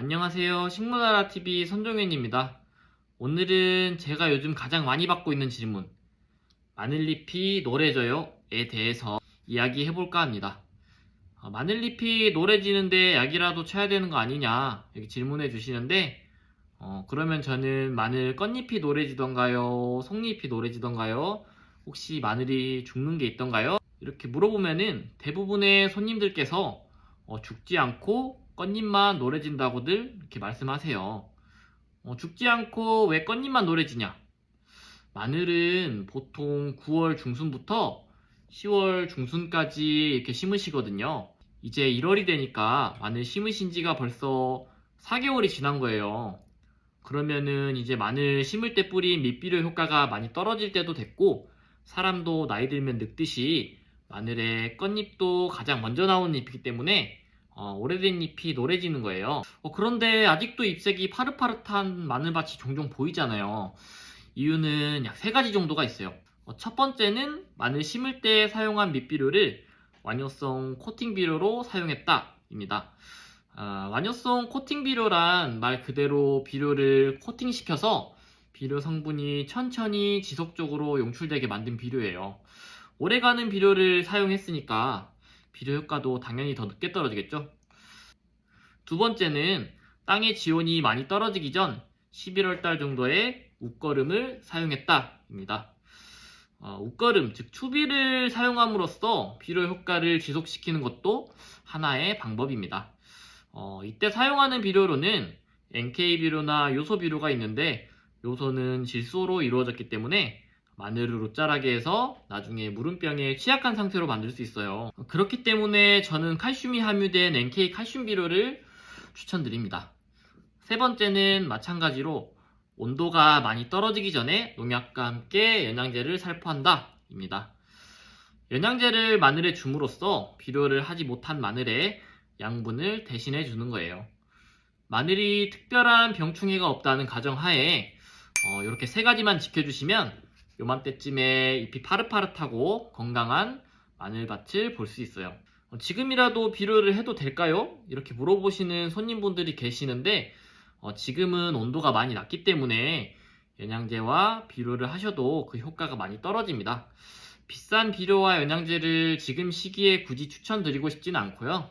안녕하세요. 식문화라TV 선종현입니다. 오늘은 제가 요즘 가장 많이 받고 있는 질문, 마늘잎이 노래져요?에 대해서 이야기해볼까 합니다. 어, 마늘잎이 노래지는데 약이라도 쳐야 되는 거 아니냐, 이렇게 질문해 주시는데, 어, 그러면 저는 마늘 껍잎이 노래지던가요? 속잎이 노래지던가요? 혹시 마늘이 죽는 게 있던가요? 이렇게 물어보면은 대부분의 손님들께서 어, 죽지 않고 깻잎만 노래진다고들 이렇게 말씀하세요. 어, 죽지 않고 왜 깻잎만 노래지냐? 마늘은 보통 9월 중순부터 10월 중순까지 이렇게 심으시거든요. 이제 1월이 되니까 마늘 심으신 지가 벌써 4개월이 지난 거예요. 그러면은 이제 마늘 심을 때 뿌린 밑비료 효과가 많이 떨어질 때도 됐고, 사람도 나이 들면 늙듯이 마늘의 깻잎도 가장 먼저 나오는 잎이기 때문에 어, 오래된 잎이 노래지는 거예요. 어, 그런데 아직도 잎색이 파릇파릇한 마늘밭이 종종 보이잖아요. 이유는 약 세 가지 정도가 있어요. 어, 첫 번째는 마늘 심을 때 사용한 밑비료를 완효성 코팅 비료로 사용했다입니다. 아, 완효성 코팅 비료란 말 그대로 비료를 코팅시켜서 비료 성분이 천천히 지속적으로 용출되게 만든 비료예요. 오래가는 비료를 사용했으니까 비료 효과도 당연히 더 늦게 떨어지겠죠. 두 번째는 땅의 지온이 많이 떨어지기 전 11월 달 정도에 웃거름을 사용했다입니다. 어, 웃거름, 즉 추비를 사용함으로써 비료 효과를 지속시키는 것도 하나의 방법입니다. 어, 이때 사용하는 비료로는 NK 비료나 요소 비료가 있는데 요소는 질소로 이루어졌기 때문에 마늘을 옷자라게 해서 나중에 물음병에 취약한 상태로 만들 수 있어요. 그렇기 때문에 저는 칼슘이 함유된 NK 칼슘 비료를 추천드립니다. 세 번째는 마찬가지로 온도가 많이 떨어지기 전에 농약과 함께 영양제를 살포한다. 입니다. 영양제를 마늘에 줌으로써 비료를 하지 못한 마늘에 양분을 대신해 주는 거예요. 마늘이 특별한 병충해가 없다는 가정하에 어, 이렇게 세 가지만 지켜주시면 요맘때쯤에 잎이 파릇파릇하고 건강한 마늘밭을 볼 수 있어요. 어, 지금이라도 비료를 해도 될까요? 이렇게 물어보시는 손님분들이 계시는데 어, 지금은 온도가 많이 낮기 때문에 영양제와 비료를 하셔도 그 효과가 많이 떨어집니다. 비싼 비료와 영양제를 지금 시기에 굳이 추천드리고 싶지는 않고요.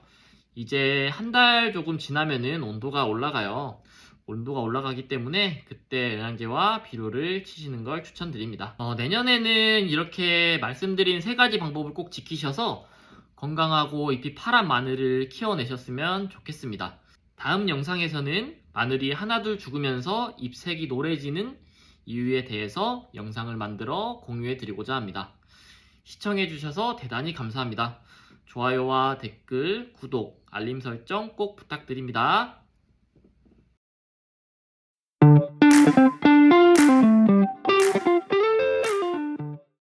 이제 한 달 조금 지나면은 온도가 올라가요. 온도가 올라가기 때문에 그때 영양제와 비료를 치시는 걸 추천드립니다. 어, 내년에는 이렇게 말씀드린 세 가지 방법을 꼭 지키셔서 건강하고 잎이 파란 마늘을 키워내셨으면 좋겠습니다. 다음 영상에서는 마늘이 하나둘 죽으면서 잎색이 노래지는 이유에 대해서 영상을 만들어 공유해 드리고자 합니다. 시청해 주셔서 대단히 감사합니다. 좋아요와 댓글, 구독, 알림 설정 꼭 부탁드립니다. thank you